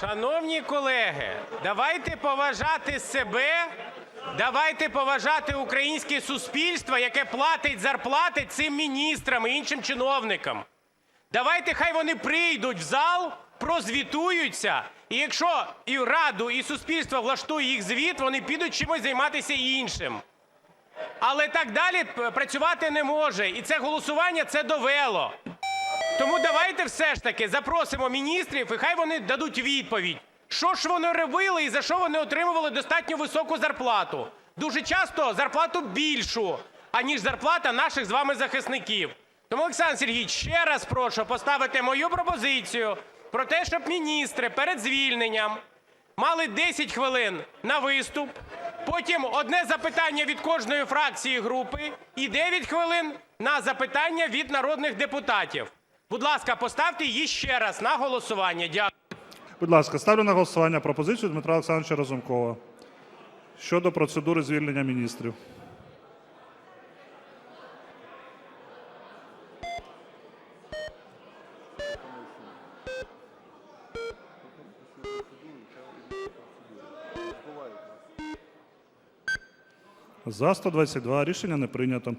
Шановні колеги, давайте поважати себе, давайте поважати українське суспільство, яке платить зарплати цим міністрам і іншим чиновникам. Давайте хай вони прийдуть в зал, прозвітуються, і якщо і раду, і суспільство влаштує їх звіт, вони підуть чимось займатися іншим. Але так далі працювати не може. І це голосування це довело. Давайте все ж таки запросимо міністрів, і хай вони дадуть відповідь. Що ж вони робили і за що вони отримували достатньо високу зарплату? Дуже часто зарплату більшу, аніж зарплата наших з вами захисників. Тому, Олександр Сергійович, ще раз прошу поставити мою пропозицію про те, щоб міністри перед звільненням мали 10 хвилин на виступ, потім одне запитання від кожної фракції групи і 9 хвилин на запитання від народних депутатів. Будь ласка, поставте її ще раз на голосування. Дякую. Будь ласка, ставлю на голосування пропозицію Дмитра Олександровича Разумкова щодо процедури звільнення міністрів. За 122 рішення не прийнято.